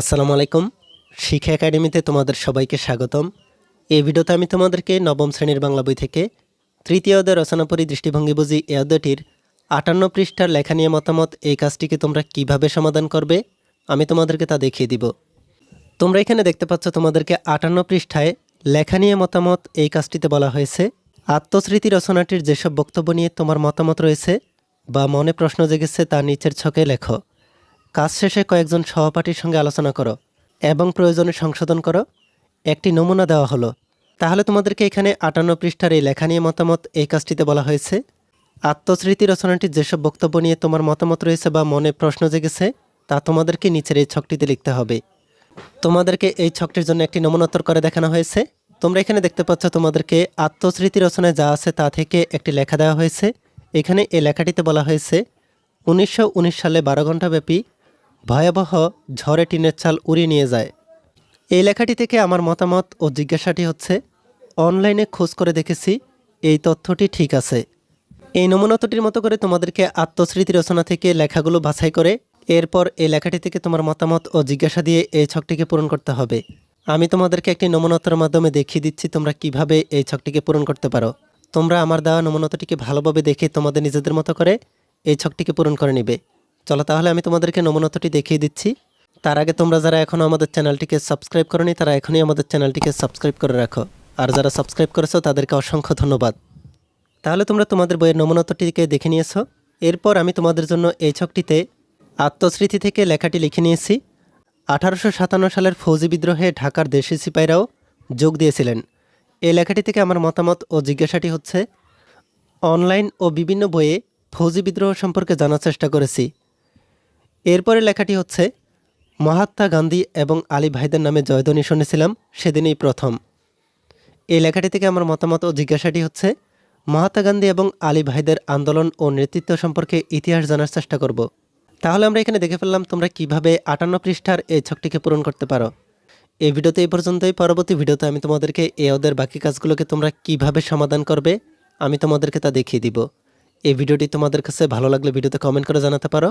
আসসালামু আলাইকুম। শিক্ষা একাডেমিতে তোমাদের সবাইকে স্বাগতম। এই ভিডিওতে আমি তোমাদেরকে নবম শ্রেণির বাংলা বই থেকে তৃতীয় অধ্যায় রচনাপরি দৃষ্টিভঙ্গি বুঝি এই অধ্যায়টির আটান্ন পৃষ্ঠার লেখা নিয়ে মতামত, এই কাজটিকে তোমরা কীভাবে সমাধান করবে আমি তোমাদেরকে তা দেখিয়ে দিব। তোমরা এখানে দেখতে পাচ্ছ তোমাদেরকে আটান্ন পৃষ্ঠায় লেখা নিয়ে মতামত, এই কাজটিতে বলা হয়েছে, আত্মস্মৃতি রচনাটির যেসব বক্তব্য নিয়ে তোমার মতামত রয়েছে বা মনে প্রশ্ন জেগেছে তা নিচের ছকে লেখো। কাজ শেষে কয়েকজন সহপাঠীর সঙ্গে আলোচনা করো এবং প্রয়োজনে সংশোধন করো। একটি নমুনা দেওয়া হলো। তাহলে তোমাদেরকে এখানে আটান্ন পৃষ্ঠার এই লেখা নিয়ে মতামত এই কাজটিতে বলা হয়েছে। আত্মস্মৃতি রচনাটির যেসব বক্তব্য নিয়ে তোমার মতামত রয়েছে বা মনে প্রশ্ন জেগেছে, তা তোমাদেরকে নিচের এই ছকটিতে লিখতে হবে। তোমাদেরকে এই ছকটির জন্য একটি নমুনোত্তর করে দেখানো হয়েছে। তোমরা এখানে দেখতে পাচ্ছ তোমাদেরকে আত্মস্মৃতি রচনায় যা আছে তা থেকে একটি লেখা দেওয়া হয়েছে। এখানে এই লেখাটিতে বলা হয়েছে, উনিশশো উনিশ সালে বারো ঘণ্টাব্যাপী ভয়াবহ ঝড়ে টিনের চাল উড়িয়ে নিয়ে যায়। এই লেখাটি থেকে আমার মতামত ও জিজ্ঞাসাটি হচ্ছে, অনলাইনে খোঁজ করে দেখেছি, এই তথ্যটি ঠিক আছে। এই নমুনাতটির মতো করে তোমাদেরকে আত্মস্মৃতি রচনা থেকে লেখাগুলো বাছাই করে, এরপর এই লেখাটি থেকে তোমার মতামত ও জিজ্ঞাসা দিয়ে এই ছকটিকে পূরণ করতে হবে। আমি তোমাদেরকে একটি নমুনতার মাধ্যমে দেখিয়ে দিচ্ছি তোমরা কীভাবে এই ছকটিকে পূরণ করতে পারো। তোমরা আমার দেওয়া নমুনতাটিকে ভালোভাবে দেখে তোমাদের নিজেদের মতো করে এই ছকটিকে পূরণ করে নিবে। চলো তাহলে আমি তোমাদেরকে নমুনতাটি দেখিয়ে দিচ্ছি। তার আগে তোমরা যারা এখনও আমাদের চ্যানেলটিকে সাবস্ক্রাইব করনি, তারা এখনই আমাদের চ্যানেলটিকে সাবস্ক্রাইব করে রাখো। আর যারা সাবস্ক্রাইব করেছ, তাদেরকে অসংখ্য ধন্যবাদ। তাহলে তোমরা তোমাদের বইয়ের নমুনতাটিকে দেখে নিয়েছো। এরপর আমি তোমাদের জন্য এই ছকটিতে আত্মস্মৃতি থেকে লেখাটি লিখে নিয়েছি। আঠারোশো সাতান্ন সালের ফৌজি বিদ্রোহে ঢাকার দেশি সিপাহীরাও যোগ দিয়েছিলেন। এই লেখাটি থেকে আমার মতামত ও জিজ্ঞাসাটি হচ্ছে, অনলাইন ও বিভিন্ন বইয়ে ফৌজি বিদ্রোহ সম্পর্কে জানার চেষ্টা করেছি। এরপরে লেখাটি হচ্ছে, মহাত্মা গান্ধী এবং আলী ভাইদের নামে জয়ধ্বনি শুনেছিলাম, সেদিনই প্রথম। এই লেখাটি থেকে আমার মতামত ও জিজ্ঞাসাটি হচ্ছে, মহাত্মা গান্ধী এবং আলী ভাইদের আন্দোলন ও নেতৃত্ব সম্পর্কে ইতিহাস জানার চেষ্টা করব। তাহলে আমরা এখানে দেখে ফেললাম তোমরা কীভাবে আটান্ন পৃষ্ঠার এই ছকটিকে পূরণ করতে পারো। এই ভিডিওতে এই পর্যন্তই। পরবর্তী ভিডিওতে আমি তোমাদেরকে এ ওদের বাকি কাজগুলোকে তোমরা কীভাবে সমাধান করবে, আমি তোমাদেরকে তা দেখিয়ে দিব। এই ভিডিওটি তোমাদের কাছে ভালো লাগলে ভিডিওতে কমেন্ট করে জানাতে পারো।